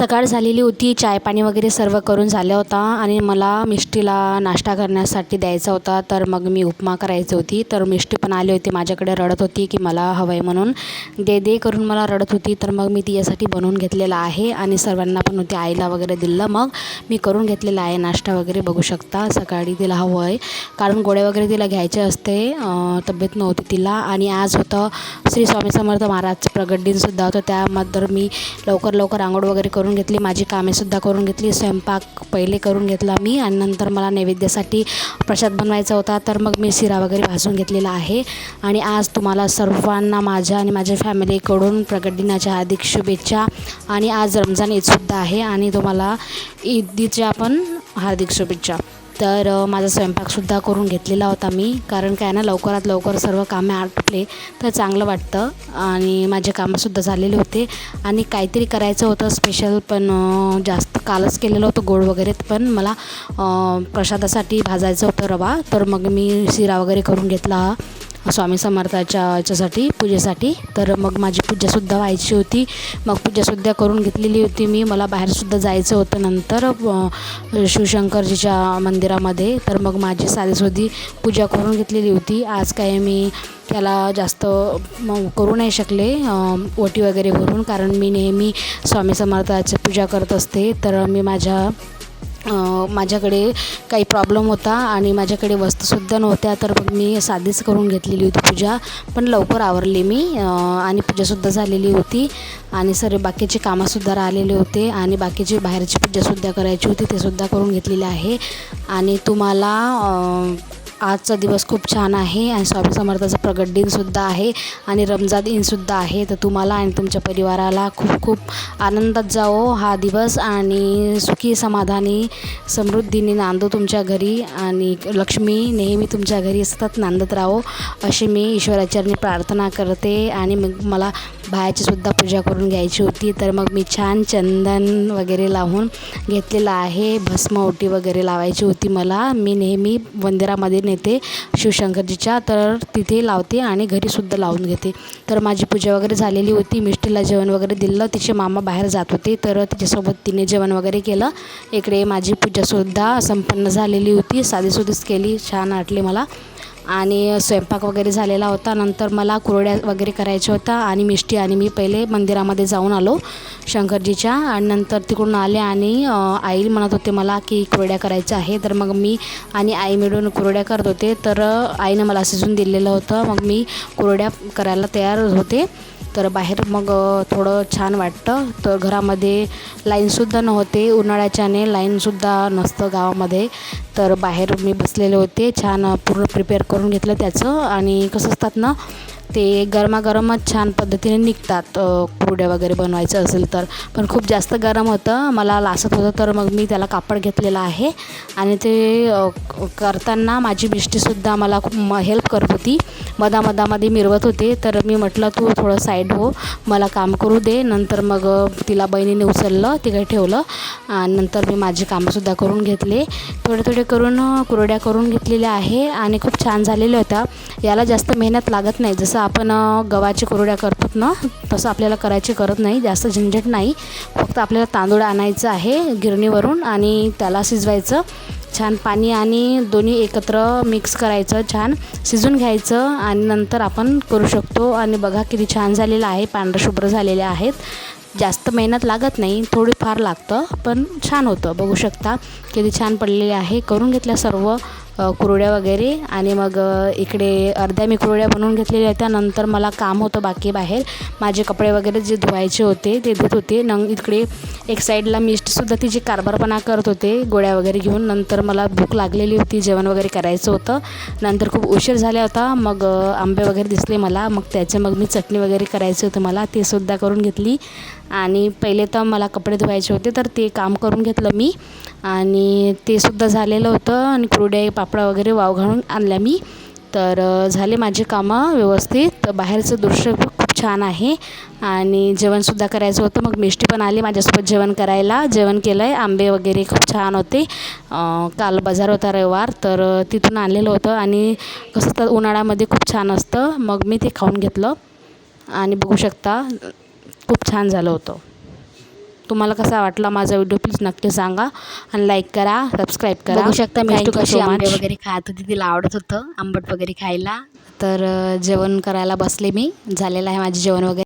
सकाळ झालेली होती. चाय पाणी वगैरे सर्व करून झालं होता आणि मला मिष्टीला नाश्ता करण्यासाठी द्यायचा होता. तर मग मी उपमा करायची होती. तर मिष्टी पण आली होती. माझ्याकडे रडत होती की मला हवं आहे म्हणून. दे दे करून मला रडत होती. तर मग मी तिच्यासाठी बनवून घेतलेला आहे आणि सर्वांना पण होती. आईला वगैरे दिलं. मग मी करून घेतलेला आहे नाश्ता वगैरे. बघू शकता सकाळी तिला हवं आहे कारण गोळ्या वगैरे तिला घ्यायचे असते. तब्येत नव्हती तिला. आणि आज होतं श्री स्वामी समर्थ महाराज प्रगट दिनसुद्धा होतं. त्यामध्ये मी लवकर लवकर आंघोळ वगैरे करून घेतली माझी कामेसुद्धा करून घेतली स्वयंपाक पहिले करून घेतला मी आणि नंतर मला नैवेद्यासाठी प्रसाद बनवायचा होता तर मग मी शिरा वगैरे भाजून घेतलेला आहे. आणि आज तुम्हाला सर्वांना माझ्या आणि माझ्या फॅमिलीकडून प्रगट दिनाच्या हार्दिक शुभेच्छा. आणि आज रमजान ईदसुद्धा आहे आणि तुम्हाला ईदीच्या पण हार्दिक शुभेच्छा. तर माझा स्वयंपाकसुद्धा करून घेतलेला होता मी. कारण काय ना लवकरात लवकर सर्व कामे आटपले तर चांगलं वाटतं. आणि माझे कामंसुद्धा झालेले होते. आणि काहीतरी करायचं होतं स्पेशल पण जास्त कालच केलेलं होतं गोड वगैरे. पण मला प्रसादासाठी भाजायचं होतं रवा. तर मग मी शिरा वगैरे करून घेतला. स्वामी समर्थाच्या याच्यासाठी पूजेसाठी. तर मग माझी पूजासुद्धा व्हायची होती. मग पूजासुद्धा करून घेतलेली होती मी. मला बाहेरसुद्धा जायचं होतं नंतर शिवशंकरजीच्या मंदिरामध्ये. तर मग माझी साधीसुधी पूजा करून घेतलेली होती. आज काय मी त्याला जास्त मग करू नाही शकले. ओटी वगैरे भरून. कारण मी नेहमी स्वामी समर्थाची पूजा करत असते. तर मी माझ्या माझ्याकडे काही प्रॉब्लेम होता आणि माझ्याकडे वस्तूसुद्धा नव्हत्या. तर मग मी साधीच करून घेतलेली होती पूजा. पण लवकर आवरली मी आणि पूजासुद्धा झालेली होती. आणि सर बाकीचे कामंसुद्धा राहिलेले होते आणि बाकीची बाहेरची पूजासुद्धा करायची होती ते सुद्धा करून घेतलेली आहे. आणि तुम्हाला आजचा दिवस खूप छान आहे आणि स्वामी समर्थाचा प्रगट दिनसुद्धा आहे आणि रमजान दिनसुद्धा आहे. तर तुम्हाला आणि तुमच्या परिवाराला खूप खूप आनंदात जावो हा दिवस आणि सुखी समाधानी समृद्धीने नांदो तुमच्या घरी आणि लक्ष्मी नेहमी तुमच्या घरी सतत नांदत राहो अशी मी ईश्वराचरणी प्रार्थना करते आणि मग मला बायाची सुद्धा पूजा करून घ्यायची होती. तर मग मी छान चंदन वगैरे लावून घेतलेलं आहे. भस्म ओटी वगैरे लावायची होती मला. मी नेहमी मंदिरामध्ये नेते शिवशंकरजीच्या. तर तिथे लावते आणि घरीसुद्धा लावून घेते. तर माझी पूजा वगैरे झालेली होती. मिष्टीला जेवण वगैरे दिलं. तिचे मामा बाहेर जात होते. तर तिच्यासोबत तिने जेवण वगैरे केलं. इकडे माझी पूजासुद्धा संपन्न झालेली होती. साधीसुधीच केली. छान वाटली मला. आणि स्वयंपाक वगैरे झालेला होता. नंतर मला कुरड्या वगैरे करायच्या होत्या आणि मिष्टी आणि मी पहिले मंदिरामध्ये जाऊन आलो शंकरजीच्या. आणि नंतर तिकडून आले आणि आई म्हणत होते मला की कुरड्या करायच्या आहे तर मग मी आणि आई मिळून कुरड्या करत होते. तर आईनं मला शिजून दिलेलं होतं. मग मी कुरड्या करायला तयार होते. तर बाहेर मग थोडं छान वाटतं. तर घरामध्ये लाईनसुद्धा नव्हते. उन्हाळ्याच्याने लाईनसुद्धा नसतं गावामध्ये. तर बाहेर मी बसलेले होते. छान पूर्ण प्रिपेअर करून घेतलं त्याचं. आणि कसं असतात ना ते गरमागरमच छान पद्धतीने निघतात. कुरड्या वगैरे बनवायचं असेल तर. पण खूप जास्त गरम होतं. मला लासत होतं तर मग मी त्याला कापड घेतलेला आहे. आणि ते करताना माझी बिष्टीसुद्धा मला खूप म हेल्प करत होती. मधामधामध्ये मिरवत होते. तर मी म्हटलं तू थोडं साईड हो. मला काम करू दे. नंतर मग तिला बहिणीने उचललं तिकडे ठेवलं. आणि नंतर मी माझी कामंसुद्धा करून घेतले. थोडे थोडे करून कुरड्या करून घेतलेल्या आहे. आणि खूप छान झालेल्या होत्या. याला जास्त मेहनत लागत नाही. जसं आपण गव्हाच्या कुरड्या करतात ना तसं आपल्याला करायची करत नाही. जास्त झंझट नाही. फक्त आपल्याला तांदूळ आणायचं आहे गिरणीवरून आणि त्याला शिजवायचं. छान पाणी आणि दोन्ही एकत्र मिक्स करायचं. छान शिजून घ्यायचं आणि नंतर आपण करू शकतो. आणि बघा किती छान झालेलं आहे. पांढरं शुभ्र झालेले आहेत. जास्त मेहनत लागत नाही. थोडीफार लागतं पण छान होतं. बघू शकता किती छान पडलेले आहे. करून घेतल्या सर्व कुरड्या वगैरे आणि मग इकडे अर्ध्या मी कुरड्या बनवून घेतलेल्या होत्या नंतर मला काम होतं बाकी बाहेर. माझे कपडे वगैरे जे धुवायचे होते ते धुत होते. नंग इकडे एक साईडला मिस्टसुद्धा तिची कारभारपणा करत होते गोळ्या वगैरे घेऊन. नंतर मला भूक लागलेली होती जेवण वगैरे करायचं होतं. नंतर खूप उशीर झाला होता. मग आंबे वगैरे दिसले मला. मग त्याचे मग मी चटणी वगैरे करायची होतं मला. ते सुद्धा करून घेतली. आणि पहिले तर मला कपडे धुवायचे होते तर ते काम करून घेतलं मी. आणि ते सुद्धा झालेलं होतं आणि कुरड्या पापडा वगैरे वाव घालून आणल्या मी. तर झाले माझे कामं व्यवस्थित. तर बाहेरचं दृश्य खूप छान आहे. आणि जेवणसुद्धा करायचं होतं. मग मिष्टी पण आली माझ्यासोबत जेवण करायला. जेवण केलं आहे आंबे वगैरे खूप छान होते. काल बाजार होता रविवार तर तिथून आणलेलं होतं. आणि कसं तर उन्हाळ्यामध्ये खूप छान असतं. मग मी ते खाऊन घेतलं. आणि बघू शकता खूप छान झालं होतं. तुम्हाला कसा वाटला माझा व्हिडिओ प्लीज नक्की सांगा आणि लाईक करा सबस्क्राईब करा. बघू शकता मिष्टू कशी आंबे. वगैरे खात होती तिला आवडत होतं आंबट वगैरे खायला. तर जेवण करायला बसले मी. झालेलं आहे माझे जेवण वगैरे.